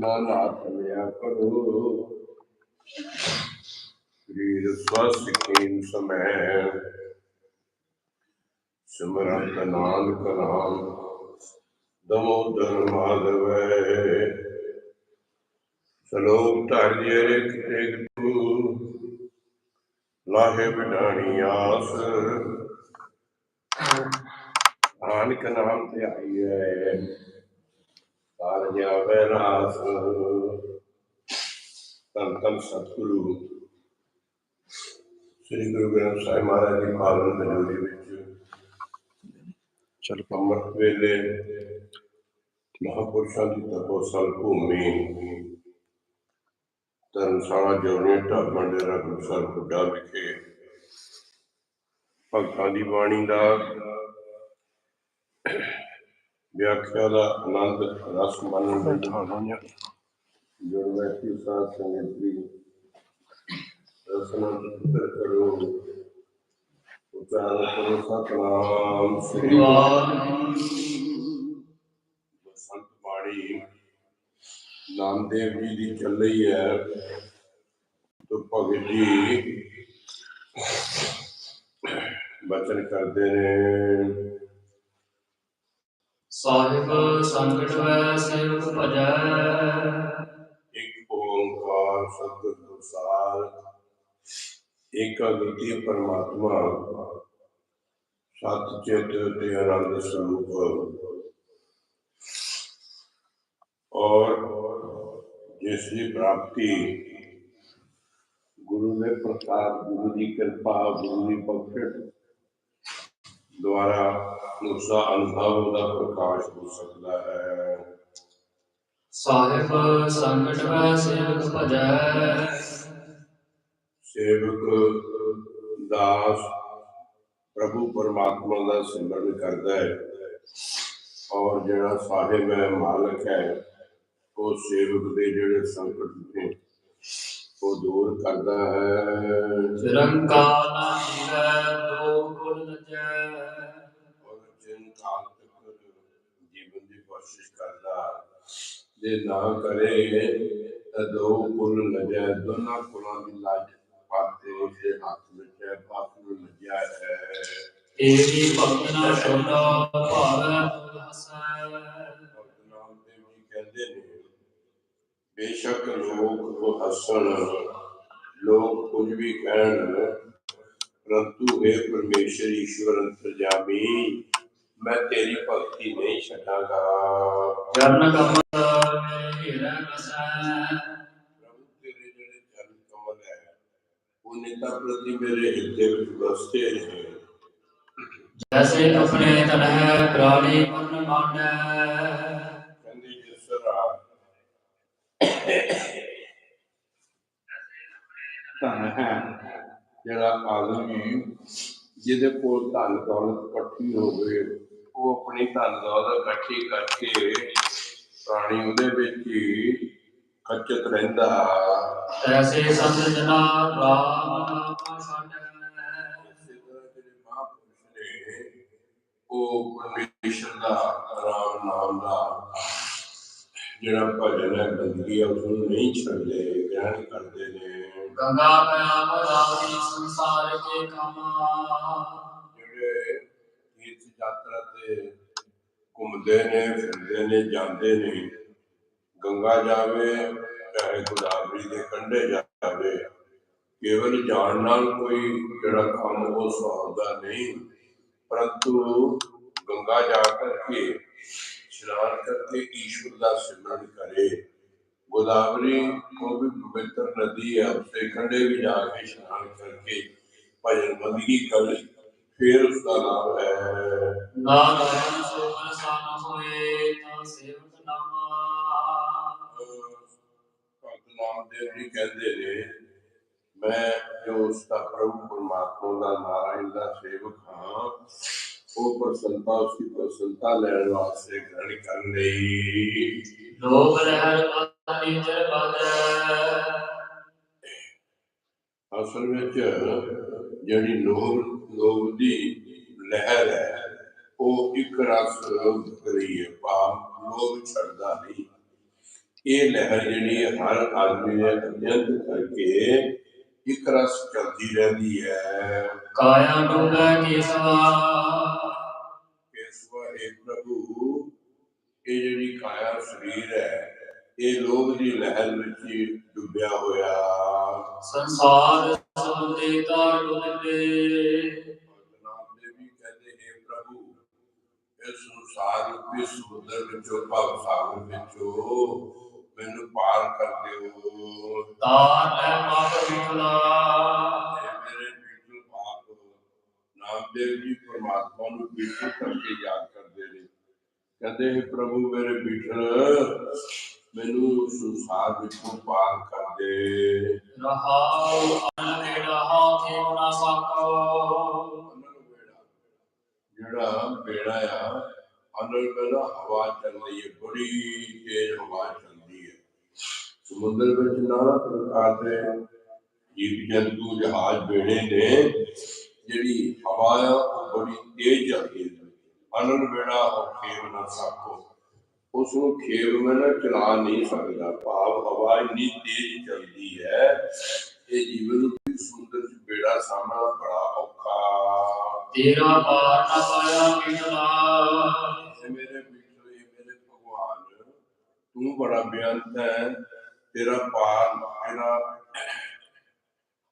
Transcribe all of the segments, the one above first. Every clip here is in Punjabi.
ਨਾ ਨਾਥ ਲਿਆ ਕਰੋ ਸਰੀਰ ਸਵਸਥ ਕੀਨ ਸਮੈ ਸਿਮਰੰਤ ਨਾਨਕ ਨਾਮ ਦਮੋਦਰ ਮਾਧਵੈ ਸਲੋਕ ਧਾਰਿਏ ਰਿਕ ਟੇਕ ਤੂ ਲਾਹੇ ਬਿਡਾਣੀ ਆਸ ਨਾਨਕ ਨਾਮ ਤੇ ਆਈਐ ਕਾਰਜਾ ਬੈਰਾਸ ਤਨ ਤਨ ਸਤਿਗੁਰੂ ਸ੍ਰੀ ਗੁਰੂ ਗ੍ਰੰਥ ਸਾਹਿਬ ਮਹਾਰਾਜ ਦੀ ਪਾਵਨ ਹਜ਼ੂਰੀ ਵਿੱਚ ਚਲ ਅੰਮ੍ਰਿਤ ਵੇਲੇ ਮਹਾਪੁਰਸ਼ਾਂ ਦੀ ਤਪੋਸਲ ਭੂਮੀ ਧਰਮਸ਼ਾਲਾ ਜੋਨੇ ਢਾਬਾ ਡੇਰਾ ਗੁਰਸਰ ਖੁੱਡਾ ਵਿਖੇ ਭਗਤਾਂ ਦੀ ਬਾਣੀ ਦਾ ਵਿਆਖਿਆ ਦਾ ਆਨੰਦ ਰਸ ਮਾਨਣ ਲਈ ਬੈਠਾ ਹਾਂ ਜੁੜ ਬੈਠੀ ਸਾਧ ਸੰਗਤ ਦੀ ਰਸਨਾ ਪੁੱਤਰ ਕਰੋ। ਉਚਾਰਨ ਕਰੋ ਸਤਨਾਮ ਸ੍ਰੀ ਸੰਤ ਬਾਣੀ ਨਾਮਦੇਵ ਜੀ ਦੀ ਚੱਲ ਰਹੀ ਹੈ। ਤੋ ਭਗਤ ਜੀ ਬਚਨ ਕਰਦੇ ਨੇ। ਸਾਹਿਬ ਸੰਕਟ ਵੈ ਸੇਵਕ ਭਜੈ ਇੱਕ ਓੰਕਾਰ ਸਤਿਗੁਰ ਸਾਰ ਇੱਕ ਅਦੁੱਤੀ ਪਰਮਾਤਮਾ ਸਤ ਚਿਤ ਤੇ ਆਨੰਦ ਸਰੂਪ ਔਰ ਜਿਸ ਦੀ ਪ੍ਰਾਪਤੀ ਗੁਰੂ ਦੇ ਪ੍ਰਸਾਦ ਗੁਰੂ ਦੀ ਕਿਰਪਾ ਗੁਰੂ ਦੀ ਬਖਸ਼ਿਸ਼ ਦੁਆਰਾ ਉਸਦਾ ਅਨੁਭਵ ਦਾ ਪ੍ਰਕਾਸ਼ ਹੋ ਸਕਦਾ ਹੈ। ਸਾਹਿਬ ਸੰਕਟ ਵੈ ਸੇਵਕ ਭਜੈ। ਸੇਵਕ ਦਾਸ ਪ੍ਰਭੂ ਪਰਮਾਤਮਾ ਦਾ ਸਿਮਰਨ ਕਰਦਾ ਹੈ ਔਰ ਜਿਹੜਾ ਸਾਹਿਬ ਹੈ ਮਾਲਕ ਹੈ ਉਹ ਸੇਵਕ ਦੇ ਜਿਹੜੇ ਸੰਕਟ ਨੇ ਉਹ ਦੂਰ ਕਰਦਾ ਹੈ। ਨਿਰੰਕਾਰ ਨਾਮੈ ਦੋ ਗੁਣ ਲਜੈ। ਔਰ ਜਿਨ ਕਾਲ ਤੱਕ ਜੀਵਨ ਦੀ ਕੋਸ਼ਿਸ਼ ਕਰਦਾ ਜੇ ਨਾ ਕਰੇ ਤਾਂ ਦੋ ਕੁਲ ਲਜੈ ਦੋਨਾਂ ਕੁਲਾਂ ਦੀ ਲਾਜ ਪਾਤੇ ਉਸਦੇ ਹੱਥ ਵਿੱਚ ਹੈ ਪਾਪ ਨੂੰ ਲੱਗਿਆ ਹੈ ਏਵੀ ਭਗਤ ਨਾ ਛੋਡਾ ਭਾਵੈ ਹਸੈ ਨਾਮ ਦੇਵ ਜੀ ਕਹਿੰਦੇ ਨੇ ਬੇਸ਼ੱਕ ਲੋਕ ਕੋ ਹੱਸਣ ਲੋਕ ਕੁਝ ਵੀ ਕਹਿਣ ਪਰੰਤੂ ਹੈ ਪਰਮੇਸ਼ਰ ਈਸ਼ਵਰ ਅੰਤਰਜਾਮੀ ਮੈਂ ਤੇਰੀ ਭਗਤੀ ਨਹੀਂ ਛੱਡਾਂਗਾ। ਜਨ ਕਮਲ ਹਿਰੈ ਵਸੈ ਪ੍ਰਭੂ ਤੇਰੇ ਜਿਹੜੇ ਚਰਨ ਕਮਲ ਹੈ ਉਹ ਨਿਤਾ ਪ੍ਰਤੀ ਮੇਰੇ ਹਿਰਦੇ ਵਿੱਚ ਵਸਦੇ ਨੇ ਜੈਸੇ ਆਪਣੇ ਤਨ ਹੈ ਪ੍ਰਾਣੀ ਮਨ ਮਾਨੈ ਕਹਿੰਦੇ ਜਿਸ ਤਰ੍ਹਾਂ ਧਨ ਹੈ ਜਿਹੜਾ ਆਦਮੀ ਜਿਹਦੇ ਕੋਲ ਧਨ ਦੌਲਤ ਇਕੱਠੀ ਹੋਵੇ ਉਹ ਆਪਣੀ ਧਨ ਦੌਲਤ ਇਕੱਠੀ ਕਰਕੇ ਪ੍ਰਾਣੀ ਉਹਦੇ ਵਿੱਚ ਹੀ ਖਚਤ ਰਹਿੰਦਾ। ਤੈਸੇ ਸੰਤ ਜਨਾ ਰਾਮ ਨਾਮ ਛਾਡੈ ਇਸੇ ਤਰ੍ਹਾਂ ਜਿਹੜੇ ਮਹਾਂਪੁਰਸ਼ ਨੇ ਉਹ ਪਰਮੇਸ਼ਰ ਦਾ ਰਾਮ ਨਾਮ ਦਾ ਜਿਹੜਾ ਭਜਨ ਹੈ ਬੰਦਗੀ ਉਸ ਨੂੰ ਨਹੀਂ ਛੱਡਦੇ ਗ੍ਰਹਿਣ ਕਰਦੇ ਨੇ। ਗੰਗਾ ਪਿਆਮ ਰਾਵੀ ਸੰਸਾਰ ਕੇ ਕਮਾ। ਤੇ ਘੁੰਮਦੇ ਨੇ, ਫਿਰਦੇ ਨੇ, ਜਾਂਦੇ ਨੇ। ਗੰਗਾ ਜਾਵੇ, ਚਾਹੇ ਗੋਦਾਵਰੀ ਦੇ ਕੰਢੇ ਜਾਵੇ। ਕੇਵਲ ਜਾਣ ਨਾਲ ਕੋਈ ਜਿਹੜਾ ਕੰਮ ਉਹ ਸਵਾਰਦਾ ਨਹੀਂ। ਪਰੰਤੂ ਗੰਗਾ ਜਾ ਕਰਕੇ ਇਸ਼ਨਾਨ ਕਰਕੇ ਈਸ਼ਵਰ ਦਾ ਸਿਮਰਨ ਕਰੇ। ਗੋਦਾਵਰੀ ਉਹ ਵੀ ਪਵਿੱਤਰ ਨਦੀ ਹੈ ਉਸੇ ਕੰਢੇ ਵੀ ਜਾ ਕੇ ਇਸ਼ਨਾਨ ਕਰਕੇ ਭਜਨ ਬੰਦਗੀ ਕਰੇ। ਫਿਰ ਉਸ ਦਾ ਲਾਭ ਹੈ ਨਾਰਾਇਣ ਸੋ ਮਨ ਸਾਨ ਹੋਏ ਤਾਂ ਸੇਵਕ ਨਾਮਾ। ਭਗਤ ਨਾਮਦੇਵ ਜੀ ਕਹਿੰਦੇ ਨੇ ਮੈਂ ਜੋ ਉਸ ਦਾ ਪ੍ਰਭੂ ਪਰਮਾਤਮਾ ਦਾ ਨਾਰਾਇਣ ਦਾ ਸੇਵਕ ਹਾਂ ਉਹ ਪ੍ਰਸੰਤਾ ਉਸ ਦੀ ਪ੍ਰਸੰਤਾ ਲੈਣ ਵਾਸਤੇ ਗ੍ਰਹਿਣ ਕਰਨ ਲਈ। ਲੋਭ ਰਹਿਰ ਮਨ ਨਿਜਰ ਬਾਦੈ ਅਸਲ ਵਿੱਚ ਜਿਹੜੀ ਲੋਭ ਲੋਭ ਦੀ ਲਹਿਰ ਹੈ ਉਹ ਇੱਕ ਰਸ ਰਹੀ ਹੈ ਭਾਵ ਲੋਭ ਛੱਡਦਾ ਨਹੀਂ। ਇਹ ਲਹਿਰ ਜਿਹੜੀ ਹੈ ਹਰ ਆਦਮੀ ਨੇ ਅਧਿਐਨ ਕਰਕੇ ਇੱਕ ਰਸ ਚਲਦੀ ਰਹਿੰਦੀ ਹੈ। ਕਾਇਆ ਡੁੱਬੈ ਕੇਸਵਾ। ਕੇਸਵਾ ਹੈ ਪ੍ਰਭੂ ਇਹ ਜਿਹੜੀ ਕਾਇਆ ਸਰੀਰ ਹੈ ਇਹ ਲੋਭ ਦੀ ਲਹਿਰ ਵਿੱਚ ਹੀ ਡੁੱਬਿਆ ਹੋਇਆ। ਸੰਸਾਰ ਨਾਮ ਕਹਿੰਦੇ ਹੈ ਪ੍ਰਭੂ ਇਸ ਸੰਸਾਰ ਰੂਪੀ ਸਮੁੰਦਰ ਵਿੱਚੋਂ ਭਵ ਸਾਗਰ ਵਿੱਚੋਂ ਮੈਨੂੰ ਪਾਰ ਕਰ ਦਿਓ। ਤਾਰ ਲੈ ਪਾਪ ਵਿਖਲਾ ਇਹ ਮੇਰੇ ਬਿਲਕੁਲ ਆਪ ਨਾਮਦੇਵ ਜੀ ਪਰਮਾਤਮਾ ਨੂੰ ਬਿਲਕੁਲ ਕਰਕੇ ਯਾਦ ਕਰਦੇ ਨੇ। ਕਹਿੰਦੇ ਹੈ ਪ੍ਰਭੂ ਮੇਰੇ ਬਿਠਲ ਮੈਨੂੰ ਸੰਸਾਰ ਵਿੱਚੋਂ ਪਾਰ ਕਰ ਦੇ ਰਹਾਉ ਅਨ ਵੇੜਾ ਹਾਥੇ ਨਾ ਸਾਕੋ ਅਨਲ ਵੇੜਾ ਜਿਹੜਾ ਬੇੜਾ ਆ ਅਨਲ ਵੇੜਾ ਹਵਾ ਚੱਲ ਰਹੀ ਹੈ ਬੜੀ ਤੇਜ਼ ਹਵਾ ਚੱਲਦੀ ਹੈ ਸਮੁੰਦਰ ਵਿੱਚ ਨਾਨਾ ਪ੍ਰਕਾਰ ਦੇ ਜੀਵ ਜੰਤੂ ਜਹਾਜ਼ ਬੇੜੇ ਨੇ ਜਿਹੜੀ ਹਵਾ ਆ ਉਹ ਬੜੀ ਤੇਜ਼ ਚੱਲਦੀ ਹੈ ਅਨਲ ਵੇੜਾ ਹੋ ਖੇਵ ਨਾ ਸਾਕੋ ਉਸ ਨੂੰ ਖੇਵ ਮੈਂ ਨਾ ਚਲਾ ਨਹੀਂ ਸਕਦਾ। ਭਾਵ ਹਵਾ ਇੰਨੀ ਤੇਜ਼ ਚੱਲਦੀ ਹੈ ਇਹ ਜੀਵਨ ਨੂੰ ਸਮੁੰਦਰ ਚ ਬੇੜਾ ਸਾਹਮਣਾ ਬੜਾ ਔਖਾ। ਤੇਰਾ ਪਾਰ ਨਾ ਪਾਇਆ ਵਿਖਲਾ ਇਹ ਮੇਰੇ ਬਿਟੂ ਇਹ ਮੇਰੇ ਭਗਵਾਨ। ਤੂੰ ਬੜਾ ਬੇਅੰਤ ਹੈ ਤੇਰਾ ਪਾਰ ਤੇਰਾ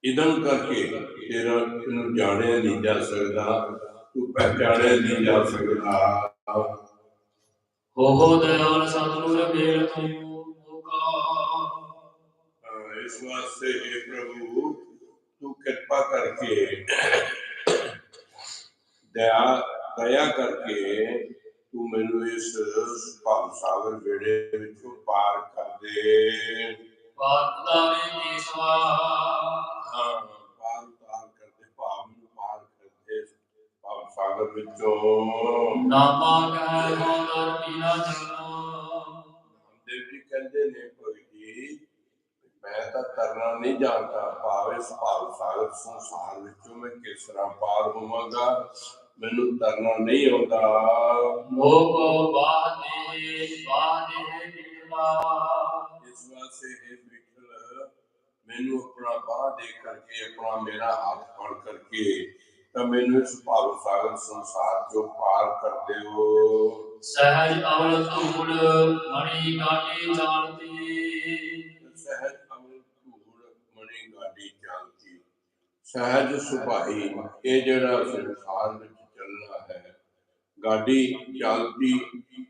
ਇਦਨ ਕਰਕੇ ਤੇਰਾ ਤੈਨੂੰ ਜਾਣਿਆ ਨਹੀਂ ਜਾ ਸਕਦਾ ਤੂੰ ਪਹਿਚਾਣਿਆ ਨਹੀਂ ਜਾ ਸਕਦਾ। ਹੋ ਹੋ ਦਇਆਲ ਸਤਿਗੁਰ ਮੇਲ ਤੂੰ ਮੋਕਾ ਇਸ ਵਾਸਤੇ हे ਪ੍ਰਭੂ ਤੂੰ ਕਿਰਪਾ ਕਰਕੇ ਦਇਆ ਦਇਆ ਕਰਕੇ ਤੂੰ ਮੈਨੂੰ ਇਸ ਭਵ ਸਾਗਰ ਵੇੜੇ ਵਿੱਚੋਂ ਪਾਰ ਕਰ ਦੇ। ਪਾਰਦਾ ਨੇ ਕੇਸਵਾ ਹਾਂ। ਸਾਗਰ ਵਿੱਚੋਂ। ਨਾਮਾ ਕਹਿ ਹੋ ਦਰ ਪੀਨਾ ਚਲੋ ਦੇਵ ਜੀ ਕਹਿੰਦੇ ਨੇ ਕੋਈ ਜੀ ਮੈਂ ਤਾਂ ਤਰਨਾ ਨਹੀਂ ਜਾਣਦਾ ਭਾਵ ਭਾਵ ਸਾਗਰ ਸੰਸਾਰ ਵਿੱਚੋਂ ਮੈਂ ਕਿਸ ਤਰ੍ਹਾਂ ਪਾਰ ਹੋਵਾਂਗਾ ਮੈਨੂੰ ਤਰਨਾ ਨਹੀਂ ਆਉਂਦਾ। ਮੋਕੋ ਬਾਦੇ ਬਾਦੇ ਵਿਖਲਾ ਇਸ ਵਾਸਤੇ ਇਹ ਵਿਖਲ ਮੈਨੂੰ ਆਪਣਾ ਬਾਹ ਦੇ ਕਰਕੇ ਆਪਣਾ ਮੇਰਾ ਹੱਥ ਫੜ ਕਰਕੇ ਤਾਂ ਮੈਨੂੰ ਇਸ ਭਾਵ ਸਾਗਰ ਸੰਸਾਰ ਚੋਂ ਪਾਰ ਕਰ ਦਿਓ। ਸਹਿਜ ਅਵਲ ਧੂੜ ਮਣੀ ਗਾਟੀ ਚਾਲਤੀ। ਸਹਿਜ ਅਮਲ ਧੂੜ ਮਣੀ ਗਾਡੀ ਚਾਲਤੀ। ਸਹਿਜ ਸੁਭਾਈ ਇਹ ਜਿਹੜਾ ਸੰਸਾਰ ਵਿੱਚ ਚੱਲਣਾ ਹੈ। ਗਾਡੀ ਚਾਲਦੀ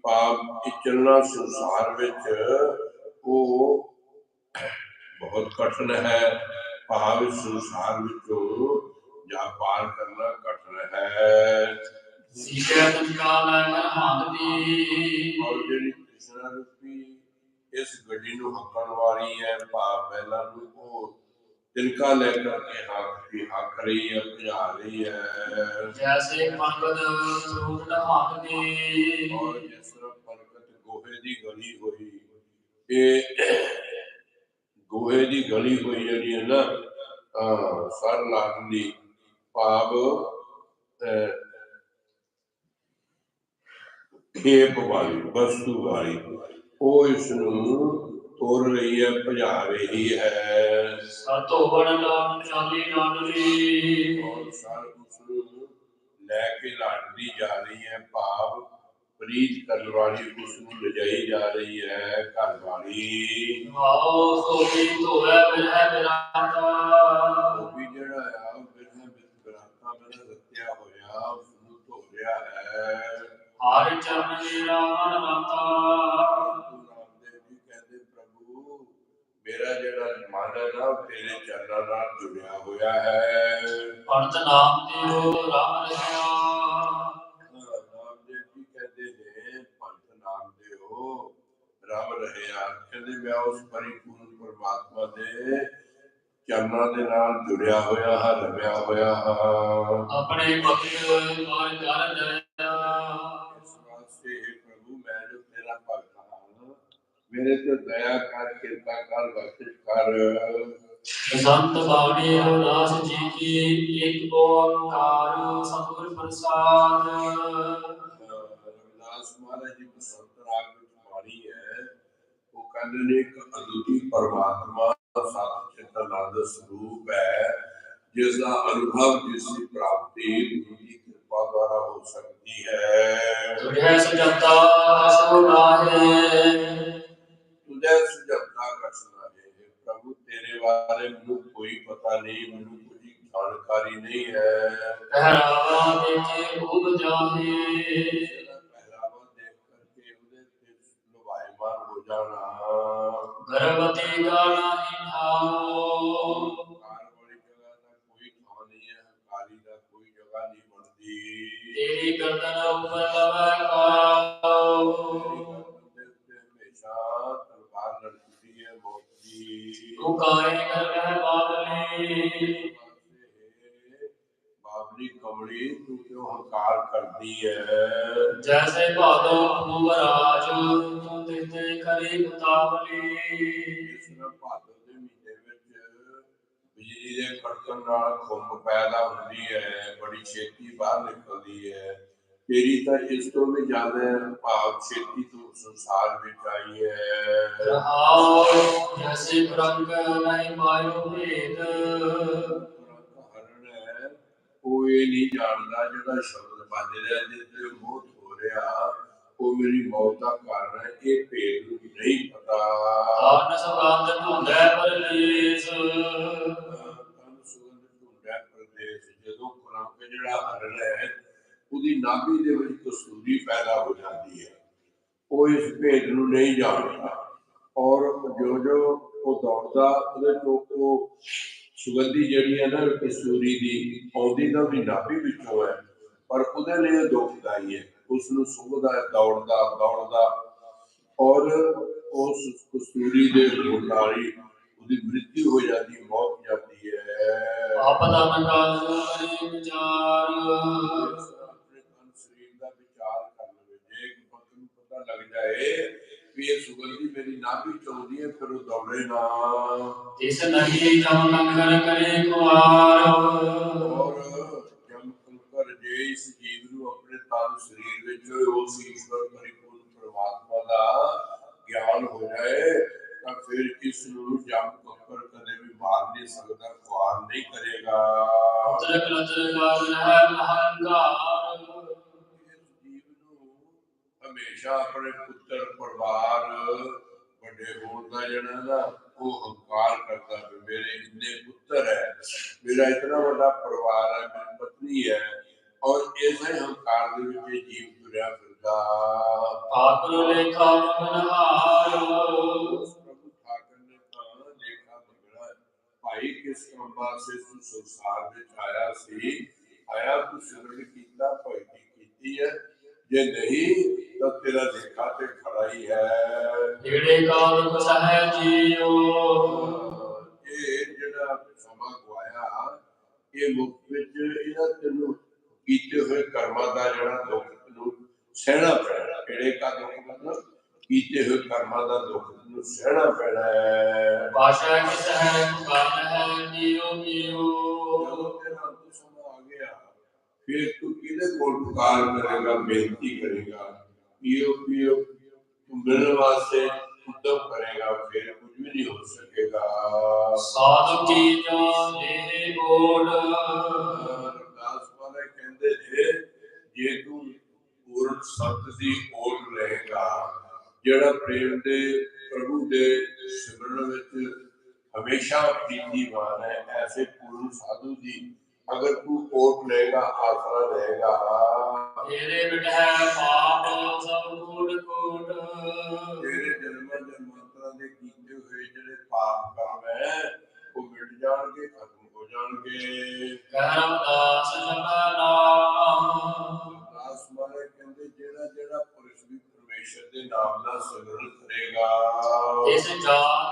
ਪਾਪ ਚੱਲਣਾ ਸੰਸਾਰ ਵਿੱਚ ਉਹ ਬਹੁਤ ਕਠਿਨ ਹੈ। ਭਾਵ ਸੰਸਾਰ ਵਿੱਚੋਂ ਜਾ ਪਾਰ ਕਰਨਾ ਕਠਿਨ ਹੈ। ਸੀਖੇ ਤੁਮਕਾ ਲੈ ਮੰਗਦੀ ਔਰ ਜਿਹੜੀ ਕ੍ਰਿਸ਼ਨ ਰੂਪੀ ਇਸ ਗੱਡੀ ਨੂੰ ਹੱਕਣ ਵਾਲੀ ਹੈ ਭਾਵ ਪਹਿਲਾਂ ਨੂੰ ਉਹ ਤਿਲਕਾ ਲੈ ਕਰਕੇ ਹੱਕ ਦੀ ਹੱਕ ਰਹੀ ਹੈ ਭਜਾ ਰਹੀ ਹੈ। ਜੈਸੇ ਪੰਗਦ ਸਰੂਪ ਮੰਗਦੀ ਔਰ ਜਿਸ ਤਰ੍ਹਾਂ ਪਰਕਤ ਗੋਹੇ ਦੀ ਗਲੀ ਹੋਈ ਇਹ ਗੋਹੇ ਦੀ ਗਲੀ ਹੋਈ ਜਿਹੜੀ ਹੈ ਨਾ ਸਰ ਲਾਗਲੀ ਭਾਵ ਖੇਪ ਵਾਲੀ ਵਸਤੂ ਵਾਲੀ। ਉਹ ਇਸ ਨੂੰ ਤੋੜ ਰਹੀ ਹੈ ਭਜਾ ਰਹੀ ਹੈ। ਸਤੋ ਬਣ ਲਾਨ ਚਾਲੀ ਨਾਡਲੀ ਔਰ ਸਰ ਉਸ ਨੂੰ ਲੈ ਕੇ ਲਾੜਦੀ ਜਾ ਰਹੀ ਹੈ ਭਾਵ ਪ੍ਰੀਤ ਕਰਨ ਵਾਲੀ ਉਸ ਨੂੰ ਲਿਜਾਈ ਜਾ ਰਹੀ ਹੈ ਘਰ ਵਾਲੀ। ਆਓ ਸੋਈ ਧੋਵੇ ਬਿਰਹਿ ਬਿਰਾਤਾ ਉਹ ਵੀ ਜਿਹੜਾ ਆ ਬਿਰਨਾ ਬਿਰਤ ਬਰਾਤਾ ਮੇਰਾ ਉਸ ਨੂੰ ਧੋ ਰਿਹਾ ਹੈ। ਹਰ ਚਰਨ ਮੇਰਾ ਮਨ ਮਾਤਾ। ਗੁਰੂ ਨਾਮਦੇਵ ਜੀ ਕਹਿੰਦੇ ਪ੍ਰਭੂ ਮੇਰਾ ਜਿਹੜਾ ਮਨ ਹੈ ਨਾ ਤੇਰੇ ਚਰਨਾਂ ਨਾਲ ਜੁੜਿਆ ਹੋਇਆ ਹੈ। ਪੰਤ ਨਾਮ ਦਿਓ ਰਾਮ ਰਸਿਆ ਨਾਮਦੇਵ ਜੀ ਕਹਿੰਦੇ ਨੇ ਪੰਥ ਨਾਮ ਦੇ ਹੋ ਰੱਬ ਰਹਿਆ ਕਹਿੰਦੇ ਮੈਂ ਉਸ ਪਰਿਪੂਰਨ ਪਰਮਾਤਮਾ ਦੇ ਚਰਨਾਂ ਦੇ ਨਾਲ ਜੁੜਿਆ ਹੋਇਆ ਹਾਂ ਰਮਿਆ ਹੋਇਆ ਹਾਂ। ਆਪਣੇ ਭਗਤ ਔਰ ਕਰ ਦਇਆ ਇਸ ਵਾਸਤੇ ਇਹ ਪ੍ਰਭੂ ਮੈਂ ਜੋ ਤੇਰਾ ਭਗਤ ਹਾਂ ਮੇਰੇ ਤੇ ਦਇਆ ਕਰ ਕਿਰਪਾ ਕਰ ਬਖਸ਼ਿਸ਼ ਕਰ। ਸੰਤ ਬਾਣੀ ਉਦਾਸ ਜੀ ਕੀ ਇੱਕ ਓੰਕਾਰ ਸਤਿਗੁਰ ਪ੍ਰਸਾਦ। ਰਵਿਦਾਸ ਮਹਾਰਾਜ ਜੀ ਬਸੰਤ ਰਾਗ ਵਿੱਚ ਬਾਣੀ ਹੈ ਉਹ ਕਹਿੰਦੇ ਨੇ ਇੱਕ ਅਦੁੱਤੀ ਪਰਮਾਤਮਾ ਸਤ ਚਿਤ ਆਨੰਦ ਸਰੂਪ ਹੈ ਜਿਸ ਦਾ ਅਨੁਭਵ ਜਿਸ ਦੀ ਪ੍ਰਾਪਤੀ ਗੁਰੂ ਦੀ ਕਿਰਪਾ ਦੁਆਰਾ ਹੋ ਸਕਦੀ ਹੈ ਤੁਝੇ ਸੁਜਤਾ ਅਸੋ ਨਾਹੇ ਤੁਝੇ ਸੁਝਤਾ ਕਸਨਾ ਹੈ ਪ੍ਰਭੂ ਤੇਰੇ ਬਾਰੇ ਮੈਨੂੰ ਕੋਈ ਪਤਾ ਨਹੀਂ ਮੈਨੂੰ ਕੋਈ ਜਾਣਕਾਰੀ ਨਹੀਂ ਹੈ ਪਹਿਰਾਵਾ ਦੇਖੇ ਉਬ ਜਾਹੇ ਇਹਦਾ ਪਹਿਰਾਵਾ ਦੇਖ ਕਰਕੇ ਉਹਦੇ ਤੇ ਲੁਭਾਇਮਾਨ ਹੋ ਜਾਣਾ ਗਰਭਵਤੀ ਕਾ ਤੇਰੀ ਗਰਦਨ ਉੱਪਰ ਲਵੈ ਕਾਉ ਹਮੇਸ਼ਾ ਤਲਵਾਰ ਲਟਕਦੀ ਹੈ ਮੌਤ ਦੀ ਤੂੰ ਕਾਇ ਕਰ ਰਹਿ ਬਾਬਲੀ ਬਾਬਲੀ ਕਮਲੀ ਤੂੰ ਕਿਉਂ ਹੰਕਾਰ ਕਰਦੀ ਹੈ ਜੈਸੇ ਭਾਦੋ ਭੂਵਰਾਜ ਤੂੰ ਤਿਤੇ ਕਰੀ ਬਤਾਵਲੀ ਇਸ ਨਾਲ ਭਾਦੋ ਦੇ ਮਹੀਨੇ ਵਿੱਚ ਬਿਜਲੀ ਦੇ ਕੜਕਣ ਨਾਲ ਖੁੰਬ ਪੈਦਾ ਹੁੰਦੀ ਹੈ ਬੜੀ ਛੇਤੀ ਬਾਹਰ ਨਿਕਲਦੀ ਹੈ। ਤੇਰੀ ਤਾਂ ਇਸ ਤੋਂ ਵੀ ਜ਼ਿਆਦਾ ਭਾਵ ਛੇਤੀ ਤੋਂ ਸੰਸਾਰ ਵਿੱਚ ਆਈ ਹੈ। ਰਹਾਉ ਜੈਸੇ ਪ੍ਰੰਗ ਨਹੀਂ ਪਾਇਓ ਭੇਦ। ਹਰਨ ਹੈ ਉਹ ਇਹ ਨਹੀਂ ਜਾਣਦਾ ਜਿਹੜਾ ਸ਼ਬਦ ਵੱਜ ਰਿਹਾ ਜਿਸ ਤੇ ਮੋਹ ਹੋ ਰਿਹਾ। ਉਹ ਮੇਰੀ ਮੌਤ ਦਾ ਕਾਰਨ ਹੈ ਇਹ ਭੇਦ ਨੂੰ ਨਹੀਂ ਪਤਾ। ਆਨ ਸੁਗੰਧ ਢੂੰਡੈ ਪਰਦੇਸ। ਤਨ ਸੁਗੰਧ ਢੂੰਡੈ ਪ੍ਰਦੇਸ਼ ਜਦੋਂ ਕੁਰੰਕ ਜਿਹੜਾ ਹਰਨ ਹੈ ਉਹਦੀ ਨਾਭੀ ਦੇ ਵਿੱਚ ਕਸੂਰੀ ਪੈਦਾ ਹੋ ਜਾਂਦੀ ਹੈ। ਉਹ ਇਸ ਭੇਦ ਨੂੰ ਨਹੀਂ ਜਾਣਦਾ। ਔਰ ਜੋ ਜੋ ਉਹ ਦੌੜਦਾ, ਉਹਦੇ ਤੋਂ ਉਹ ਸੁਗੰਧੀ ਜਿਹੜੀ ਹੈ ਨਾ, ਕਸੂਰੀ ਦੀ ਆਉਂਦੀ ਤਾਂ ਵੀ ਨਾਭੀ ਵਿੱਚੋਂ ਹੈ। ਪਰ ਉਹਦੇ ਲਈ ਦੁਖਦਾਈ ਹੈ। ਉਸ ਨੂੰ ਸੁੰਘਦਾ ਦੌੜਦਾ ਦੌੜਦਾ। ਔਰ ਉਸ ਕਸੂਰੀ ਦੇ ਹੋਣ ਨਾਲ ਉਹਦੀ ਮ੍ਰਿਤਿੂ ਹੋ ਜਾਂਦੀ, ਮੌਤ ਜਾਂਦੀ ਹੈ। ਆਪਦਾ ਨਕਾਲ ਕਰੇ ਵਿਚਾਰ ਆਪਣੇ ਤਨ ਸਰੀਰ ਦਾ ਵਿਚਾਰ ਕਰ ਲਵੇ ਜੇ ਇੱਕ ਬੰਦੇ ਨੂੰ ਪਤਾ ਲੱਗ ਜਾਏ ਵੀ ਇਹ ਚ ਆਉਂਦੀ ਹੈ ਫਿਰ ਉਹ ਦੌੜੇ ਨਾ। ਤਿਸ ਨਹੀਂ ਜਮ ਨੰਗਰ ਕਰੇ ਕੁਆਰ ਔਰ ਜਮ ਕੰਕਰ ਜੇ ਇਸ ਜੀਵ ਨੂੰ ਆਪਣੇ ਤਨ ਸਰੀਰ ਵਿੱਚ ਉਸ ਈਸ਼ਵਰ ਪਰਿਪੂਰਨ ਪ੍ਰਮਾਤਮਾ ਦਾ ਗਿਆਨ ਹੋ ਜਾਏ ਤਾਂ ਫਿਰ ਇਸ ਨੂੰ ਜਮ ਕੰਕਰ ਕਦੇ ਵੀ ਮਾਰ ਨਹੀਂ ਸਕਦਾ ਖੁਆਰ ਨਹੀਂ ਕਰੇਗਾ। ਉਤਰ ਕਲਤਰ ਕਾਰਨ ਹੈ ਮਹੰਕਾਰ। ਹਮੇਸ਼ਾ ਆਪਣੇ ਪੁੱਤਰ ਪਰਿਵਾਰ ਵੱਡੇ ਹੋਣ ਦਾ ਜਿਹੜਾ ਨਾ ਉਹ ਹੰਕਾਰ ਕਰਦਾ ਵੀ ਮੇਰੇ ਇੰਨੇ ਪੁੱਤਰ ਹੈ ਮੇਰਾ ਇਤਨਾ ਵੱਡਾ ਪਰਿਵਾਰ ਹੈ ਮੇਰੀ ਪਤਨੀ ਹੈ ਔਰ ਇਸੇ ਹੰਕਾਰ ਦੇ ਵਿੱਚ ਇਹ ਜੀਵ ਤੁਰਿਆ ਫਿਰਦਾ। ਆਤੁਰ ਲੇਖਾ ਮਨਹਾਰ ਉਸ ਪ੍ਰਭੂ ਠਾਕਰ ਨੇ ਤਾਂ ਲੇਖਾ ਮੰਗਣਾ। ਹੈ। ਭਾਈ ਕਿਸ ਕੰਮ ਵਾਸਤੇ ਤੂੰ ਸੰਸਾਰ ਵਿੱਚ ਆਇਆ ਸੀ? ਆਇਆ ਤੂੰ ਸਿਮਰਨ ਕੀਤਾ ਭਗਤੀ ਕੀਤੀ ਹੈ। ਜੇ ਨਹੀਂ ਤਾਂ ਤੇਰਾ ਲੇਖਾ ਤੇ ਖੜਾ ਹੀ ਹੈ। ਜਿਹੜੇ ਕਾਲ ਕਸਹਿ ਜੀਓ ਇਹ ਜਿਹੜਾ ਸਮਾਂ ਗਵਾਇਆ ਇਹ ਮੁਕਤ ਵਿੱਚ ਇਹਦਾ ਤੈਨੂੰ ਕੀਤੇ ਹੋਏ ਕਰਮਾਂ ਦਾ ਜਿਹੜਾ ਦੁੱਖ ਤੈਨੂੰ ਸਹਿਣਾ ਪੈਣਾ। ਕਿਹੜੇ ਕਾ ਦੁੱਖ ਮਤਲਬ ਕੀਤੇ ਹੋਏ ਕਰਮਾਂ ਦਾ ਦੁੱਖ ਤੈਨੂੰ ਸਹਿਣਾ ਪੈਣਾ ਹੈ। ਪਾਸ਼ਾ ਕਿਸ ਹੈ ਪੁਕਾਰ ਹੈ ਜਦੋਂ ਤੇਰਾ ਆ ਗਿਆ ਫਿਰ ਤੂੰ ਕਿਹਦੇ ਕੋਲ ਪੁਕਾਰ ਕਰੇਗਾ ਬੇਨਤੀ ਕਰੇਗਾ? ਪੀਓ ਪੀਓ। ਮਿਲਣ ਵਾਸਤੇ ਉਦਮ ਕਰੇਗਾ ਫਿਰ ਕੁਝ ਵੀ ਨਹੀਂ ਹੋ ਸਕੇਗਾ। ਸਾਧੂ ਕੀ ਜਾਨ ਦੇ ਓੜ ਰਵਿਦਾਸ ਮਹਾਰਾਜ ਕਹਿੰਦੇ ਨੇ ਜੇ ਤੂੰ ਪੂਰਨ ਸਤ ਦੀ ਓਟ ਲਏਗਾ ਜਿਹੜਾ ਪ੍ਰੇਮ ਦੇ ਪ੍ਰਭੂ ਦੇ ਸਿਮਰਨ ਵਿੱਚ ਹਮੇਸ਼ਾ ਪ੍ਰੀਤੀਵਾਨ ਹੈ ਐਸੇ ਪੂਰਨ ਸਾਧੂ ਦੀ ਅਗਰ ਤੂੰ ਓਟ ਲਏਗਾ ਆਸਰਾ ਲਏਗਾ ਤੇਰੇ ਬਿਟਹਿ ਪਾਪ ਸਭ ਕੂੜ ਕੂੜ ਤੇਰੇ ਜਨਮਾਂ ਜਨਮਾਂਤਰਾਂ ਦੇ ਕੀਤੇ ਹੋਏ ਜਿਹੜੇ ਪਾਪ ਕਰਮ ਹੈ ਉਹ ਮਿਟ ਜਾਣਗੇ ਖਤਮ ਹੋ ਜਾਣਗੇ। ਕਰਮ ਦਾਸ ਜਪੈ ਨਾਮ। ਦਾਸ ਮਾਰੇ ਕਹਿੰਦੇ ਜਿਹੜਾ ਜਿਹੜਾ ਪੁਰਸ਼ ਵੀ ਪਰਮੇਸ਼ਰ ਦੇ ਨਾਮ ਦਾ ਸਿਮਰਨ ਕਰੇਗਾ। ਇਸ ਜਾਤ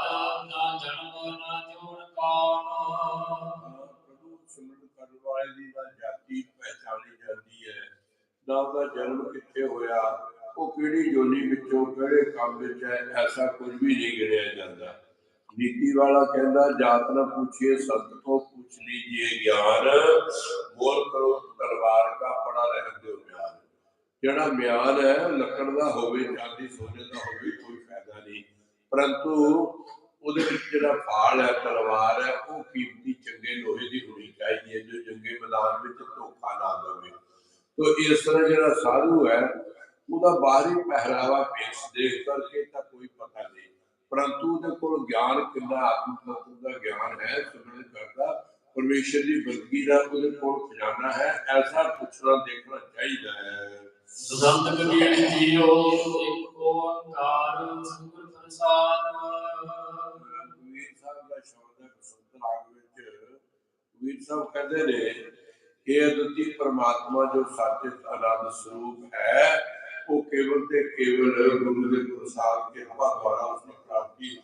ਨਾ ਉਹਦਾ ਜਨਮ ਕਿੱਥੇ ਹੋਇਆ? ਉਹ ਕਿਹੜੀ ਜੋਨੀ ਵਿੱਚੋਂ, ਕਿਹੜੇ ਕੰਮ ਵਿੱਚ ਹੈ? ਐਸਾ ਕੁਝ ਵੀ ਨਹੀਂ ਗਿਣਿਆ ਜਾਂਦਾ। ਨੀਤੀ ਵਾਲਾ ਕਹਿੰਦਾ, ਜਾਤ ਨਾ ਪੁੱਛੀਏ, ਸੰਤ ਤੋਂ ਪੁੱਛ ਲੀਜੀਏ ਗਿਆਨ। ਬੋਲ ਕਰੋ ਤਲਵਾਰ ਦਾ ਪੜਾ ਰਹਿਣ ਦਿਓ ਗਿਆਨ ਜਿਹੜਾ ਮਿਆਨ ਹੈ, ਲੱਕੜ ਦਾ ਹੋਵੇ, ਚਾਂਦੀ ਸੋਨੇ ਦਾ ਹੋਵੇ, ਕੋਈ ਫਾਇਦਾ ਨਹੀਂ। ਪਰੰਤੂ ਉਹਦੇ ਵਿੱਚ ਜਿਹੜਾ ਫਾਲ ਹੈ, ਤਲਵਾਰ ਹੈ ਉਹ ਕੀਮਤੀ ਚੰਗੇ ਲੋਹੇ ਦੀ ਹੋਣੀ ਚਾਹੀਦੀ ਹੈ ਜੋ ਜੰਗੇ ਮੈਦਾਨ ਵਿੱਚ ਧੋਖਾ ਨਾ ਦੇਵੇ ਤੋ ਇਸ ਤਰ੍ਹਾਂ ਜਿਹੜਾ ਸਾਧੂ ਹੈ ਉਹਦਾ ਬਾਹਰੀ ਪਹਿਰਾਵਾ ਪੇਸ਼ ਦੇਖ ਕਰਕੇ ਤਾਂ ਕੋਈ ਪਤਾ ਨਹੀਂ ਪਰੰਤੂ ਉਹਦੇ ਕੋਲ ਗਿਆਨ ਕਿੰਨਾ ਆਤਮ ਤੱਤ ਦਾ ਗਿਆਨ ਹੈ ਸਿਮਰਨ ਕਰਦਾ ਪਰਮੇਸ਼ਰ ਦੀ ਬੰਦਗੀ ਦਾ ਉਹਦੇ ਕੋਲ ਖਜ਼ਾਨਾ ਹੈ ਐਸਾ ਪੁੱਛਣਾ ਦੇਖਣਾ ਚਾਹੀਦਾ ਹੈ ਸੁਗੰਧ ਕਬੀਰ ਜੀਓ ਇੱਕ ਓੰਕਾਰ ਸਤਿਗੁਰ ਪ੍ਰਸਾਦ ਵੀਰ ਸਾਹਿਬ ਦਾ ਸ਼ਬਦ ਹੈ ਬਸੰਤ ਰਾਗ ਵਿੱਚ ਵੀਰ ਸਾਹਿਬ ਕਹਿੰਦੇ ਨੇ ਇਹ ਅਦੁੱਤੀ ਪਰਮਾਤਮਾ ਜੋ ਸੱਚ ਆਨੰਦ ਸਰੂਪ ਹੈ ਉਹ ਕੇਵਲ ਤੇ ਕੇਵਲ ਗੁਰੂ ਦੇ ਪ੍ਰਸਾਦ ਕਿਰਪਾ ਦੁਆਰਾ ਉਸ ਨੂੰ ਪ੍ਰਾਪਤੀ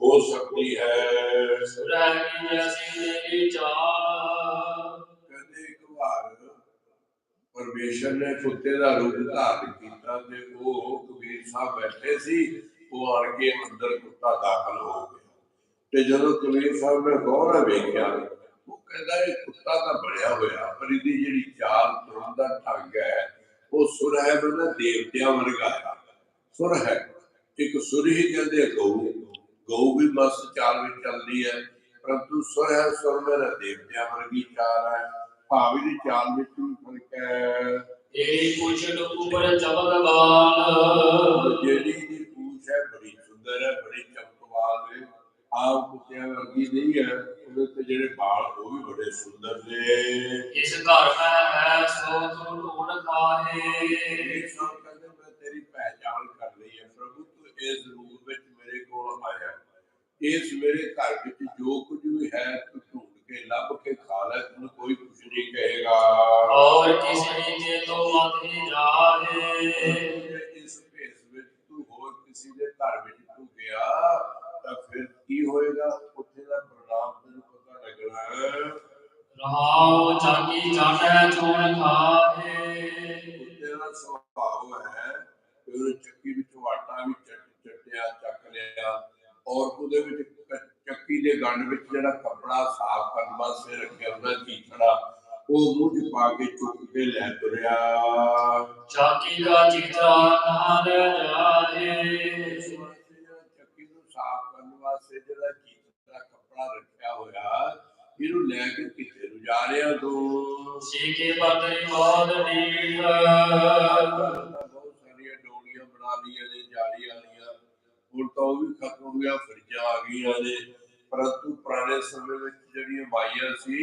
ਹੋ ਸਕਦੀ ਹੈ ਸੁਰੈ ਕੀ ਜੈਸੀ ਤੇਰੀ ਚਾਲ ਕਹਿੰਦੇ ਇੱਕ ਵਾਰ ਪਰਮੇਸ਼ਰ ਨੇ ਕੁੱਤੇ ਦਾ ਰੂਪ ਧਾਰਨ ਕੀਤਾ ਤੇ ਉਹ ਕਬੀਰ ਸਾਹਿਬ ਬੈਠੇ ਸੀ ਉਹ ਆਣ ਕੇ ਅੰਦਰ ਕੁੱਤਾ ਦਾਖਲ ਹੋ ਗਿਆ ਤੇ ਜਦੋਂ ਕਬੀਰ ਸਾਹਿਬ ਨੇ ਗੌਰ ਨਾਲ ਵੇਖਿਆ ਉਹ ਕਹਿੰਦਾ ਇਹ ਕੁੱਤਾ ਤਾਂ ਬਣਿਆ ਹੋਇਆ ਪਰ ਇਹਦੀ ਜਿਹੜੀ ਚਾਲ ਤੁਰਨ ਦਾ ਢੰਗ ਹੈ ਉਹ ਸੁਰ ਹੈ ਬੰਦਾ ਦੇਵਤਿਆਂ ਵਰਗਾ ਹੈ। ਸੁਰ ਹੈ। ਇੱਕ ਸੁਰ ਹੀ ਕਹਿੰਦੇ ਗਊ। ਗਊ ਵੀ ਮਸਤ ਚਾਲ ਵਿੱਚ ਚੱਲਦੀ ਹੈ ਪਰੰਤੂ ਸੁਰ ਹੈ ਸੁਰ ਮੇਰਾ ਦੇਵਤਿਆਂ ਵਰਗੀ ਚਾਲ ਹੈ। ਭਾਵੀ ਦੀ ਚਾਲ ਵਿੱਚ ਵੀ ਫ਼ਰਕ ਹੈ। ਤੇਰੀ ਪੁੱਛ ਉਪਰ ਚਬਕ ਬਾਲ ਜਿਹੜੀ ਦੀ ਪੂਛ ਹੈ ਬੜੀ ਸੁੰਦਰ ਹੈ ਬੜੀ ਚਮਕਵਾਲ ਹੈ। ਆਪ ਕੁੱਤਿਆਂ ਵਰਗੀ ਨਹੀਂ ਹੈ। ਉਹਦੇ ਤੇ ਜਿਹੜੇ ਵਾਲ ਉਹ ਵੀ ਬੜੇ ਸੁੰਦਰ ਨੇ। ਇਸ ਘਰ ਮੈਂ ਹੈ ਸੋ ਤੂੰ ਢੂੰਡ ਖਾਹੇ। ਇਹ ਸਭ ਕਹਿੰਦੇ ਮੈਂ ਤੇਰੀ ਪਹਿਚਾਣ ਕਰ ਲਈ ਹੈ ਪ੍ਰਭੂ ਤੂੰ ਇਸ ਰੂਪ ਵਿੱਚ ਮੇਰੇ ਕੋਲ ਆਇਆ। ਇਸ ਮੇਰੇ ਘਰ ਵਿੱਚ ਜੋ ਕੁਝ ਵੀ ਹੈ ਤੂੰ ਢੂੰਡ ਕੇ ਲੱਭ ਕੇ ਖਾ ਲੈ ਤੈਨੂੰ ਕੋਈ ਕੁਝ ਨਹੀਂ ਕਹੇਗਾ। ਔਰ ਕਿਸੇ ਨੇ ਤੋਂ ਮਤ ਹੀ ਜਾਹੇ ਇਸ ਭੇਸ ਵਿੱਚ ਤੂੰ ਹੋਰ ਕਿਸੇ ਦੇ ਘਰ ਵਿੱਚ ਤੂੰ ਗਿਆ ਤਾਂ ਫਿਰ ਕੀ ਹੋਏਗਾ ਉੱਥੇ ਦਾ ਪ੍ਰਣਾਮ ਤੈਨੂੰ ਪਤਾ ਲੱਗਣਾ ਹੈ ਰਹਾਉ ਚਾਕੀ ਚਾਟੈ ਚੋਣ ਉੱਥੇ ਦਾ ਸੁਭਾਅ ਹੈ ਉਹਨੇ ਚੱਕੀ ਵਿੱਚੋਂ ਆਟਾ ਵੀ ਚੱਟ- ਚੱਟਿਆ ਚੱਕ ਲਿਆ ਔਰ ਉਹਦੇ ਵਿੱਚ ਚੱਕੀ ਦੇ ਗੰਢ ਵਿੱਚ ਜਿਹੜਾ ਕੱਪੜਾ ਸਾਫ਼ ਕਰਨ ਵਾਸਤੇ ਰੱਖਿਆ ਹੁੰਦਾ ਚੀਥੜਾ ਉਹ ਮੂੰਹ 'ਚ ਪਾ ਕੇ ਚੁੱਕ ਕੇ ਲੈ ਤੁਰਿਆ। ਚਾਕੀ ਦਾ ਚਿਤਰਾ ਨਾ ਜਾਹੇ ਚੱਕੀ ਨੂੰ ਸਾਫ਼ ਕਰਨ ਵਾਸਤੇ ਜਿਹੜਾ ਚੀਥੜਾ ਕੱਪੜਾ ਰੱਖਿਆ ਹੋਇਆ ਇਹਨੂੰ ਲੈ ਕੇ ਰਿਹਾ ਤੂੰ। ਸੀਕੇ ਬਦਰੀ ਬਹੁਤ ਨੀਰ ਬਹੁਤ ਸਾਰੀਆਂ ਡੋਲੀਆਂ ਬਣਾ ਲਈਆਂ ਨੇ ਜਾਲੀ ਵਾਲੀਆਂ ਹੁਣ ਤਾਂ ਉਹ ਵੀ ਖਤਮ ਹੋ ਗਿਆ ਫਰਿੱਜਾਂ ਆ ਗਈਆਂ ਨੇ। ਪਰੰਤੂ ਪੁਰਾਣੇ ਸਮੇਂ ਵਿੱਚ ਜਿਹੜੀਆਂ ਮਾਈਆਂ ਸੀ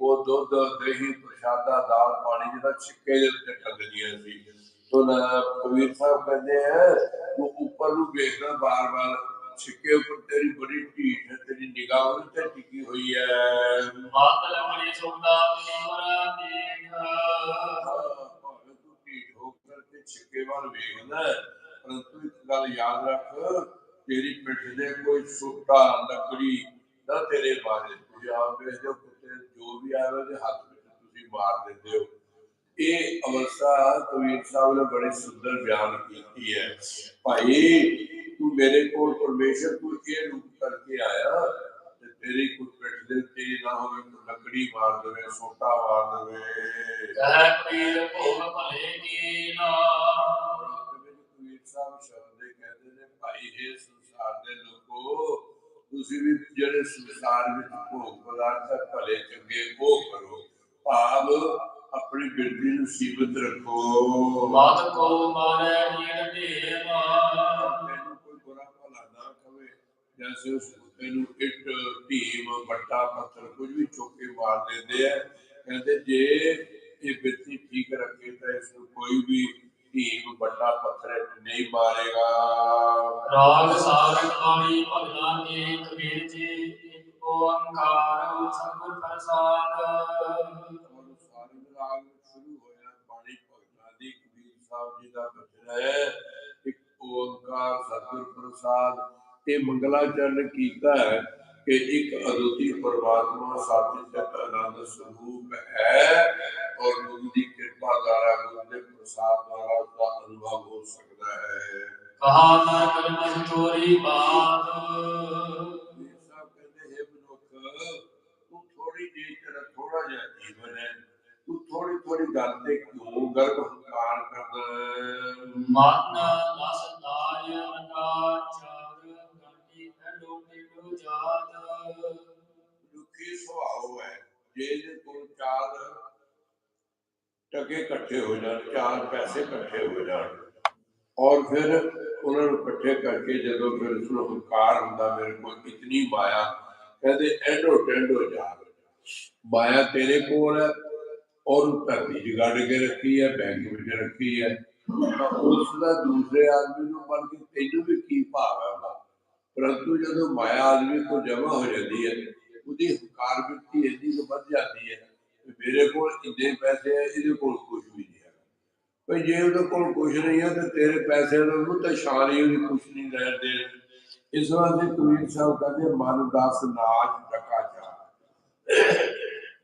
ਉਹ ਦੁੱਧ ਦਹੀਂ ਪ੍ਰਸ਼ਾਦਾ ਦਾਲ ਪਾਣੀ ਜਿਹੜਾ ਛਿੱਕੇ ਦੇ ਉੱਤੇ ਟੰਗਦੀਆਂ ਸੀ। ਤੋਂ ਕਬੀਰ ਸਾਹਿਬ ਕਹਿੰਦੇ ਆ ਉਹ ਉੱਪਰ ਨੂੰ ਵੇਖਦਾ ਬਾਰ-ਬਾਰ ਛਿੱਕੇ ਉੱਪਰ ਤੇਰੀ ਬੜੀ ਢੀਠ ਹੈ ਤੇਰੀ ਨਿਗਾਹ ਉਹਦੇ ਤੇ ਟਿਕੀ ਹੋਈ ਹੈ ਮਤ ਲੰਗੜੀ ਸੁਣਦਾ ਨਿਮਰ ਦੇਖ ਭਾਵੇਂ ਤੂੰ ਢੀਠ ਹੋ ਕਰਕੇ ਛਿੱਕੇ ਵੱਲ ਵੇਖਦਾ ਹੈ, ਪਰੰਤੂ ਇੱਕ ਗੱਲ ਯਾਦ ਰੱਖ ਤੇਰੀ ਪਿੱਠ ਦੇ ਕੋਈ ਸੁੱਟਾ ਲੱਕੜੀ ਨਾ ਤੇਰੇ ਬਾਰੇ ਤੁਸੀਂ ਆਪ ਵੇਖਦੇ ਹੋ ਕੁੱਤੇ ਜੋ ਵੀ ਆਵੇ ਉਹਦੇ ਹੱਥ ਵਿੱਚ ਤੁਸੀਂ ਮਾਰ ਦਿੰਦੇ ਹੋ ਇਹ ਅਵਸਥਾ ਕਬੀਰ ਸਾਹਿਬ ਨੇ ਬੜੀ ਸੁੰਦਰ ਬਿਆਨ ਕੀਤੀ ਹੈ ਭਾਈ ਤੂੰ ਮੇਰੇ ਕੋਲ ਪਰਮੇਸ਼ਰ ਤੂੰ ਇਹ ਰੂਪ ਕਰਕੇ ਆਇਆ ਤੇ ਤੇਰੀ ਕੋਈ ਪਿੱਠ ਦੇ ਉੱਤੇ ਨਾ ਹੋਵੇ ਕੋਈ ਲੱਕੜੀ ਮਾਰ ਦੇਵੇ ਸੋਟਾ ਮਾਰ ਦੇਵੇ ਕਹਿ ਕਬੀਰ ਭੋਗ ਭਲੇ ਕੀ ਨਾ ਰਾਤ ਵਿੱਚ ਕਬੀਰ ਸਾਹਿਬ ਸ਼ਬਦ ਦੇ ਕਹਿੰਦੇ ਨੇ ਭਾਈ ਇਹ ਸੰਸਾਰ ਦੇ ਲੋਕੋ ਤੁਸੀਂ ਵੀ ਜਿਹੜੇ ਸੰਸਾਰ ਵਿੱਚ ਭੋਗ ਪਦਾਰਥ ਹੈ, ਭਲੇ ਚੰਗੇ ਉਹ ਕਰੋ ਭਾਵ ਆਪਣੀ ਬਿਰਤੀ ਨੂੰ ਸੀਮਤ ਰੱਖੋ। ਮਤ ਕੋ ਮਾਰੇ ਨੀਰ ਢੇਵਾ ਤੈਨੂੰ ਕੋਈ ਬੁਰਾ ਭਲਾ ਨਾ ਕਵੇ ਜੈਸੇ ਉਸ ਕੁੱਤੇ ਨੂੰ ਇੱਟ ਢੀਮ ਵੱਟਾ ਪੱਥਰ ਕੁਝ ਵੀ ਚੁੱਕ ਕੇ ਮਾਰ ਦਿੰਦੇ ਆ। ਕਹਿੰਦੇ ਜੇ ਇਹ ਬਿਰਤੀ ਠੀਕ ਰੱਖੇ ਤਾਂ ਇਸ ਨੂੰ ਕੋਈ ਵੀ ਢੀਮ ਵੱਟਾ ਪੱਥਰ ਨਹੀਂ ਮਾਰੇਗਾ। ਰਾਗ ਸਾਰਣ ਬਾਣੀ ਭਗਨਾ ਕੀ ਕਬੀਰ ਜੀ ਓੰਕਾਰ ਸਤਿਗੁਰ ਪ੍ਰਸਾਦ। ਦਾ ਬਚਨ ਹੈ ਇੱਕ ਓੰਕਾਰ ਸਤਿਗੁਰ ਪ੍ਰਸਾਦ ਇਹ ਮੰਗਲਾਚਰਨ ਕੀਤਾ ਹੈ ਕਿ ਇੱਕ ਅਦੁੱਤੀ ਪਰਮਾਤਮਾ ਸਤਿ ਚਿਤ ਆਨੰਦ ਸਰੂਪ ਹੈ ਔਰ ਗੁਰੂ ਦੀ ਕਿਰਪਾ ਦੁਆਰਾ ਗੁਰੂ ਦੇ ਪ੍ਰਸਾਦ ਦੁਆਰਾ ਉਸਦਾ ਅਨੁਭਵ ਹੋ ਸਕਦਾ ਹੈ। ਕਹਾ ਨਾ ਕਰਮ ਚੋਰੀ ਬਾਤ। ਕਬੀਰ ਸਾਹਿਬ ਕਹਿੰਦੇ ਹੈ ਮਨੁੱਖ ਤੂੰ ਥੋੜੀ ਜਿਹੀ ਤੇਰਾ ਥੋੜਾ ਜਿਹਾ ਤੂੰ ਥੋੜੀ ਥੋੜੀ ਗੱਲ ਤੇ ਕਿਉਂ ਗਲਤ ਹੰਕਾਰ ਕਰਦਾ ਮਨ ਨਾ ਸਦਾਇ ਅਨਾਚਾਰ ਕਰਨੀ ਐਡੋ ਮੇਡੋ ਜਾਤ ਦੁਖੀ ਸੁਭਾਅ ਹੈ ਜੇ ਜੇ ਕੋਲ ਚਾਰ ਟਕੇ ਇਕੱਠੇ ਹੋ ਜਾਣ ਚਾਰ ਪੈਸੇ ਇਕੱਠੇ ਹੋ ਜਾਣ। ਔਰ ਫਿਰ ਉਹਨਾਂ ਨੂੰ ਇਕੱਠੇ ਕਰਕੇ ਜਦੋਂ ਫਿਰ ਉਸ ਨੂੰ ਹੰਕਾਰ ਹੁੰਦਾ ਮੇਰੇ ਕੋਲ ਇਤਨੀ ਮਾਇਆ ਕਹਿੰਦੇ ਐਡੋ ਟੈਂਡੋ ਜਾ। ਮਾਇਆ ਤੇਰੇ ਕੋਲ ਹੈ ਔਰ ਉਹ ਧਰਤੀ 'ਚ ਗੱਡ ਕੇ ਰੱਖੀ ਹੈ, ਬੈਂਕ ਵਿੱਚ ਰੱਖੀ ਹੈ। ਤਾਂ ਉਸ ਦਾ ਦੂਸਰੇ ਆਦਮੀ ਨੂੰ ਬਣ ਕੇ ਤੈਨੂੰ ਵੀ ਕੀ ਭਾਵ ਹੈ ਉਹਦਾ? ਪਰੰਤੂ ਜਦੋਂ ਮਾਇਆ ਆਦਮੀ ਕੋਲ ਉਹਦੀ ਹੰਕਾਰ ਵ੍ਰਿਤੀ ਇੰਨੀ ਕੁ ਵੱਧ ਜਾਂਦੀ ਹੈ ਮੇਰੇ ਕੋਲ ਇੰਨੇ ਪੈਸੇ ਹੈ, ਇਹਦੇ ਕੋਲ ਕੁਝ ਵੀ ਨਹੀਂ ਹੈ ਭਈ ਜੇ ਉਹਦੇ ਕੋਲ ਕੁਝ ਨਹੀਂ ਹੈ, ਤੇ ਤੇਰੇ ਪੈਸੇ ਦਾ ਉਹਨੂੰ ਤਾਂ ਸ਼ਾਨ ਉਹਦੀ ਕੁਝ ਨਹੀਂ ਲੈਣ ਦੇ ਇਸ ਵਾਸਤੇ ਕਬੀਰ ਸਾਹਿਬ ਕਹਿੰਦੇ, ਮਨ ਦਸ ਨਾਚ ਟਕਾ ਚਾ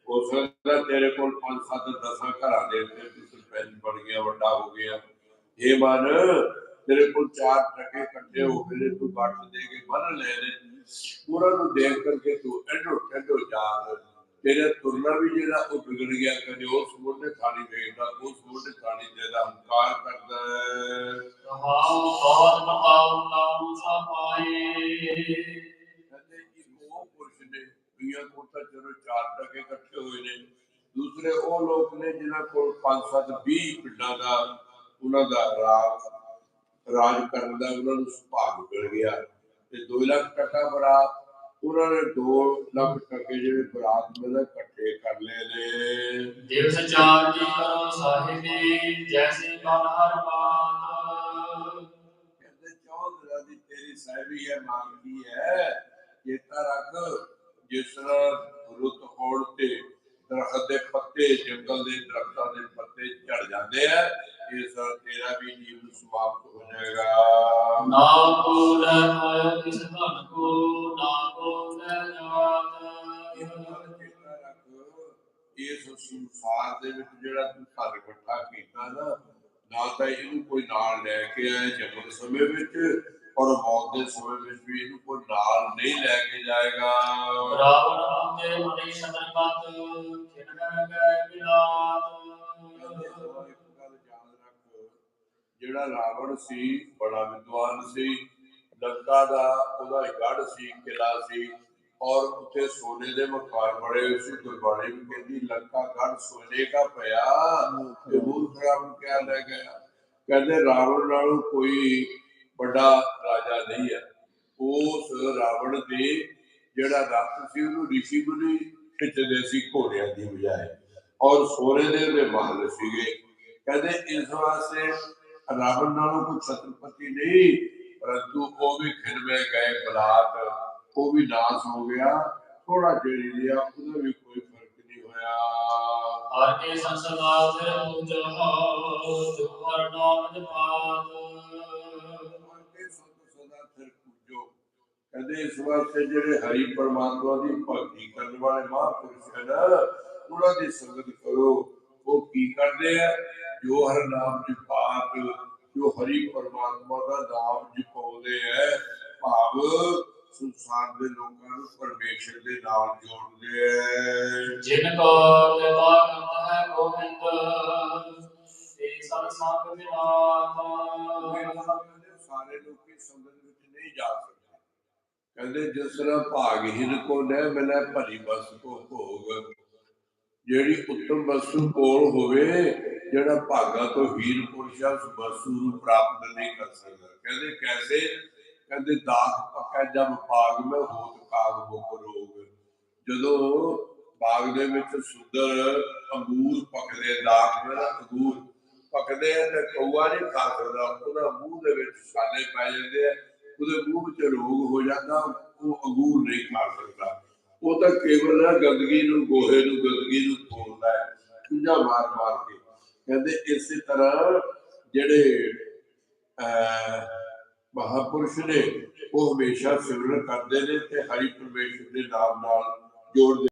ਹੋ ਸਕਦਾ ਤੇਰੇ ਕੋਲ ਪੰਜ ਸੱਤ ਦਸਾਂ ਘਰਾਂ ਦੇ ਉੱਤੇ ਤੂੰ ਸਰਪੰਚ ਬਣ ਗਿਆ ਵੱਡਾ ਹੋ ਗਿਆ ਇਹ ਮਨ, ਤੇਰੇ ਕੋਲ ਚਾਰ ਟਕੇ ਇਕੱਠੇ ਹੋ ਗਏ ਤੂੰ ਗੱਠ ਦੇ ਕੇ ਬੰਨ ਲੈ ਲੈ ਉਹਨਾਂ ਨੂੰ ਦੇਖ ਕਰਕੇ ਤੂੰ ਐਡੋ ਟੈਡੋ ਜਾ। ਤੇਰਾ ਤੁਰਨਾ ਵੀ ਜਿਹੜਾ ਉਹ ਵਿਗੜ ਗਿਆ, ਕਦੇ ਉਸ ਮੋਢੇ ਖਾਲੀ ਵੇਖਦਾ ਉਸ ਮੋਢੇ ਖਾਲੀ ਦੇਦਾ ਹੰਕਾਰ ਕਰਦਾ ਰਹਾਉ ਬਹੁਤ ਬਤਾਉ ਨਾਮ ਸਪਾਏ ਕਹਿੰਦੇ ਇੱਕ ਉਹ ਪੁਰਸ਼ ਦੁਨੀਆ ਕੋਲ ਤਾਂ ਚਲੋ ਚਾਰ ਟਕੇ ਇਕੱਠੇ ਹੋਏ ਨੇ। ਦੂਸਰੇ ਉਹ ਲੋਕ ਨੇ ਜਿਨ੍ਹਾਂ ਕੋਲ 5 7 20 ਪਿੰਡਾਂ ਦਾ ਉਹਨਾਂ ਦਾ ਰਾਜ ਰਾਜ ਕਰਨ ਦਾ ਉਹਨਾਂ ਨੂੰ ਸੁਭਾਗ ਮਿਲ ਗਿਆ। ਤੇ 2 ਲੱਖ ਟਕਾ ਬਰਾਤ ਉਹਨਾਂ ਨੇ 2 ਲੱਖ ਟਕੇ ਜਿਹੜੇ ਬਰਾਤ ਮਿਲੇ ਇਕੱਠੇ ਕਰ ਲਏ ਨੇ। ਦਿਵਸ ਚਾਰ ਕੀ ਕਰੋ ਸਾਹਿਬੀ ਜੈਸੀ ਮਨ ਹਰ ਬਾਤ। ਕਹਿੰਦੇ ਚੌਂ ਦਿਨਾਂ ਦੀ ਤੇਰੀ ਸਹਿਬੀ ਹੈ ਮੰਗਦੀ ਹੈ ਚੇਤਾ ਰੱਖ। ਜਿਸ ਤਰ੍ਹਾਂ ਰੁੱਤ ਹੋਣ ਤੇ ਦਰਖਤ ਦੇ ਪੱਤੇ ਜੰਗਲ ਦੇ ਦਰਖਤਾਂ ਦੇ ਪੱਤੇ ਝੜ ਜਾਂਦੇ ਆ ਇਸ ਤੇਰਾ ਵੀ ਜੀਵਨ ਸਮਾਪਤ ਹੋ ਜਾਏਗਾ। ਨਾ ਕੋ ਲੈ ਪਾਇਓ ਕਿਸ ਧਨ ਕੋ ਨਾ ਕੋ ਲੈ ਇਹ ਜਾਤ ਗੱਲ ਚੇਤਾ ਰੱਖ ਇਸ ਸੰਸਾਰ ਦੇ ਵਿੱਚ ਜਿਹੜਾ ਤੂੰ ਧਨ ਇਕੱਠਾ ਕੀਤਾ ਨਾ ਨਾ ਤਾਂ ਇਹਨੂੰ ਕੋਈ ਨਾਲ ਲੈ ਕੇ ਆਏ ਜੰਮਣ ਸਮੇਂ ਵਿੱਚ ਔਰ ਮੌਤ ਦੇ ਸਮੇਂ ਵਿੱਚ ਵੀ ਇਹਨੂੰ ਕੋਈ ਨਾਲ ਨਹੀਂ ਲੈ ਕੇ ਜਾਏਗਾ। ਰਾਵਣ ਤੇ ਮਨੀ ਸ਼ਤਰਪਤ ਗਏ ਬਿਲਾਤ ਜਿਹੜਾ ਰਾਵਣ ਸੀ ਬੜਾ ਵਿਦਵਾਨ ਸੀ ਲੰਕਾ ਦਾ ਉਹਦਾ ਗੜ ਸੀ ਕਿਲਾ ਸੀ ਔਰ ਉੱਥੇ ਸੋਨੇ ਦੇ ਮਕਾਨ ਬੜੇ ਹੋਏ ਸੀ ਗੁਰਬਾਣੀ ਵੀ ਕਹਿੰਦੀ ਲੰਕਾ ਗੜ ਸੋਨੇ ਦਾ ਪਿਆ ਤੇ ਮੂਰਖ ਰਾਵਣ ਕਿਆ ਲੈ ਗਿਆ? ਕਹਿੰਦੇ ਰਾਵਣ ਨਾਲੋਂ ਕੋਈ ਵੱਡਾ ਰਾਜਾ ਨਹੀਂ ਹੈ। ਉਸ ਰਾਵਣ ਦੇ ਜਿਹੜਾ ਰੱਥ ਸੀ, ਉਹਨੂੰ ਰਿਸ਼ੀ ਮੁਨੀ ਖਿੱਚਦੇ ਸੀ ਘੋੜਿਆਂ ਦੀ ਬਜਾਏ। ਔਰ ਸੋਨੇ ਦੇ ਉਹਦੇ ਮਹਲ ਸੀਗੇ। ਕਹਿੰਦੇ ਇਸ ਵਾਸਤੇ ਰਾਵਣ ਨਾਲੋਂ ਕੋਈ ਛਤਰਪਤੀ ਨਹੀਂ, ਪਰੰਤੂ ਉਹ ਵੀ ਖਿਰਵੇਂ ਗਏ ਬਲਾਤ। ਉਹ ਵੀ ਨਾਸ ਹੋ ਗਿਆ। ਥੋੜਾ ਜਿਹੜੀ ਲਿਆ, ਉਹਦਾ ਵੀ ਕੋਈ ਫ਼ਰਕ ਨਹੀਂ ਹੋਇਆ। ਹਰ ਕੇ ਸੰਸਦਾ ਫਿਰ ਨਾਮ ਜਪਾਤ ਕਹਿੰਦੇ ਇਸ ਵਾਸਤੇ ਜਿਹੜੇ ਹਰੀ ਪਰਮਾਤਮਾ ਦੀ ਭਗਤੀ ਕਰਨ ਵਾਲੇ ਮਹਾਂਪੁਰਸ਼ ਹਨ ਉਹਨਾਂ ਦੀ ਸੰਗਤ ਕਰੋ। ਉਹ ਕੀ ਕਰਦੇ ਆ? ਜੋ ਹਰ ਨਾਮ ਜਪਾਤ ਜੋ ਹਰੀ ਪਰਮਾਤਮਾ ਦਾ ਨਾਮ ਜਪਾਉਂਦੇ ਆ ਭਾਵ ਸੰਸਾਰ ਦੇ ਲੋਕਾਂ ਨੂੰ ਪਰਮੇਸ਼ਰ ਦੇ ਨਾਲ ਜੋੜਦੇ ਆ। ਜਿਨ ਕੋ ਕਿਰਪਾ ਕਰਤਾ ਹੈ ਗੋਬਿੰਦ ਤੇ ਸਤ ਸੰਗ ਮਿਲਾਤ। ਸਾਰੇ ਲੋਕੀ ਸੰਗਤ ਵਿੱਚ ਨਹੀਂ ਜਾ ਸਕਦੇ। ਕਹਿੰਦੇ ਜਿਸ ਤਰ੍ਹਾਂ ਭਾਗਹੀਨ ਕੋ ਨਹਿ ਮਿਲੈ, ਭਲੀ ਬਸ ਕੋ ਭੋਗ। ਜਿਹੜੀ ਉੱਤਮ ਵਸਤੂ ਕੋਲ ਹੋਵੇ, ਜਿਹੜਾ ਭਾਗਾ ਤੋਂ ਹੀਨ ਪੁਰਸ਼ਾ ਉਸ ਨੂੰ ਪ੍ਰਾਪਤ ਨਹੀਂ ਕਰ ਸਕਦਾ। ਕਹਿੰਦੇ ਕੈਸੇ? ਕਹਿੰਦੇ ਦਾਸ ਪੱਕਾ ਜਬ ਭਾਗ ਮੈਂ ਹੋਤ ਕਾਗ ਮੁਖ ਰੋਗ। ਜਦੋਂ ਬਾਗ ਦੇ ਵਿੱਚ ਸੁੰਦਰ ਅੰਗੂਰ ਪਕਦੇ ਦਾਖ ਮੇਰਾ ਅੰਗੂਰ ਪਕਦੇ ਆ, ਤੇ ਕੌਆ ਨਹੀਂ ਖਾ ਸਕਦਾ। ਉਹਦਾ ਮੂੰਹ ਦੇ ਵਿੱਚ ਛਾਲੇ ਪੈ ਜਾਂਦੇ ਆ। ਉਹਦੇ ਮੂੰਹ ਵਿੱਚ ਰੋਗ ਹੋ ਜਾਂਦਾ, ਉਹ ਅੰਗੂਰ ਨਹੀਂ ਖਾ ਸਕਦਾ। ਉਹ ਤਾਂ ਕੇਵਲ ਗੰਦਗੀ ਨੂੰ, ਗੋਹੇ ਨੂੰ, ਗੰਦਗੀ ਨੂੰ ਖੋਲਦਾ ਹੈ ਚੁੰਝਾ ਮਾਰ ਮਾਰ ਕੇ। ਕਹਿੰਦੇ ਇਸੇ ਤਰ੍ਹਾਂ ਜਿਹੜੇ, ਅਹ, ਮਹਾਪੁਰਸ਼ ਨੇ, ਉਹ ਹਮੇਸ਼ਾ ਸਿਮਰਨ ਕਰਦੇ ਨੇ ਤੇ ਹਰੀ ਪਰਮੇਸ਼ਰ ਦੇ ਨਾਮ ਨਾਲ ਜੋੜਦੇ